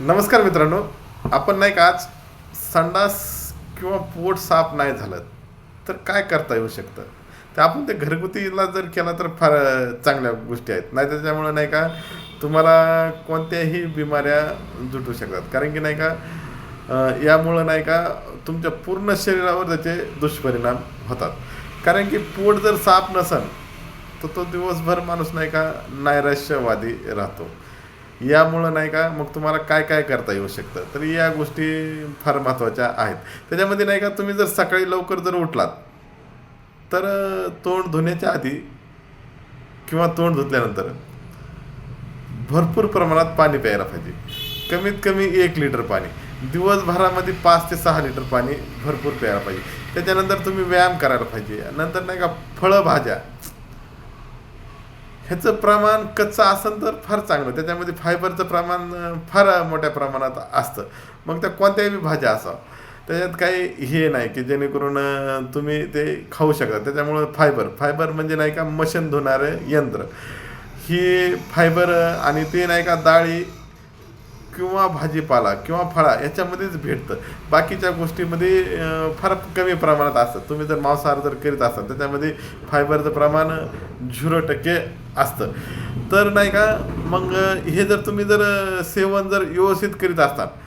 नमस्कार मित्रांनो. आपण नाही का आज संडास किंवा पोट साफ नाही झालं तर काय करता येऊ शकतं? तर आपण ते घरगुतीला जर केला तर फार चांगल्या गोष्टी आहेत. नाही त्याच्यामुळं नाही का तुम्हाला कोणत्याही बिमाऱ्या जुटू शकतात. कारण की नाही का यामुळं नाही का तुमच्या पूर्ण शरीरावर त्याचे दुष्परिणाम होतात. कारण की पोट जर साफ नसन तर तो दिवसभर माणूस नाही का नैराश्यवादी राहतो. यामुळं नाही का मग तुम्हाला काय काय करता येऊ शकतं? तर या गोष्टी फार महत्त्वाच्या आहेत. त्याच्यामध्ये नाही का तुम्ही जर सकाळी लवकर जर उठलात तर तोंड धुण्याच्या आधी किंवा तोंड धुतल्यानंतर भरपूर प्रमाणात पाणी प्यायला पाहिजे. कमीत कमी एक लिटर पाणी. दिवसभरामध्ये पाच ते सहा लिटर पाणी भरपूर प्यायला पाहिजे. त्याच्यानंतर तुम्ही व्यायाम करायला पाहिजे. नंतर नाही का फळं भाज्या ह्याचं प्रमाण कच्चं असेल तर फार चांगलं. त्याच्यामध्ये फायबरचं प्रमाण फार मोठ्या प्रमाणात असतं. मग त्या कोणत्याही भाज्या असावं. त्याच्यात काही हे नाही की जेणेकरून तुम्ही ते खाऊ शकता. त्याच्यामुळं फायबर. फायबर म्हणजे नाही का मशीन धुणारं यंत्र. ही फायबर आणि ते नाही का डाळी किंवा भाजीपाला किंवा फळा याच्यामध्येच भेटतं. बाकीच्या गोष्टीमध्ये फार कमी प्रमाणात असतं तुम्ही जर मांसाहार जर करीत असाल त्याच्यामध्ये फायबरचं प्रमाण झिरो टक्के असतं. तर नाही का मग हे जर तुम्ही जर सेवन जर व्यवस्थित करीत असताल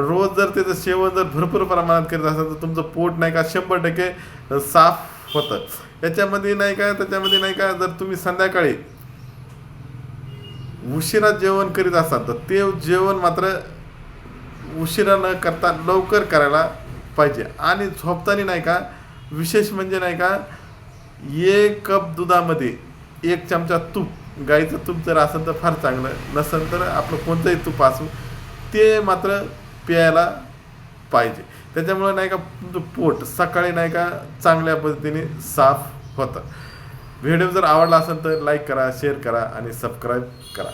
रोज जर त्याचं सेवन जर भरपूर प्रमाणात करीत असाल तर तुमचं पोट नाही का शंभर टक्के साफ होतं. याच्यामध्ये नाही का त्याच्यामध्ये नाही का जर तुम्ही संध्याकाळी उशिरा जेवण करीत असाल तर ते जेवण मात्र उशिरा न करता लवकर करायला पाहिजे. आणि झोपताना नाही का विशेष म्हणजे नाही का एक कप दुधामध्ये एक चमचा तूप गाईचं तूप जर असेल तर फार चांगलं नसेल तर आपलं कोणतंही तूप असू ते मात्र प्यायला पाहिजे. त्याच्यामुळे नाही का तुमचं पोट सकाळी नाही का चांगल्या पद्धतीने साफ होतं. व्हिडिओ जर आवडला असेल तर लाईक करा शेअर करा आणि सबस्क्राईब करा.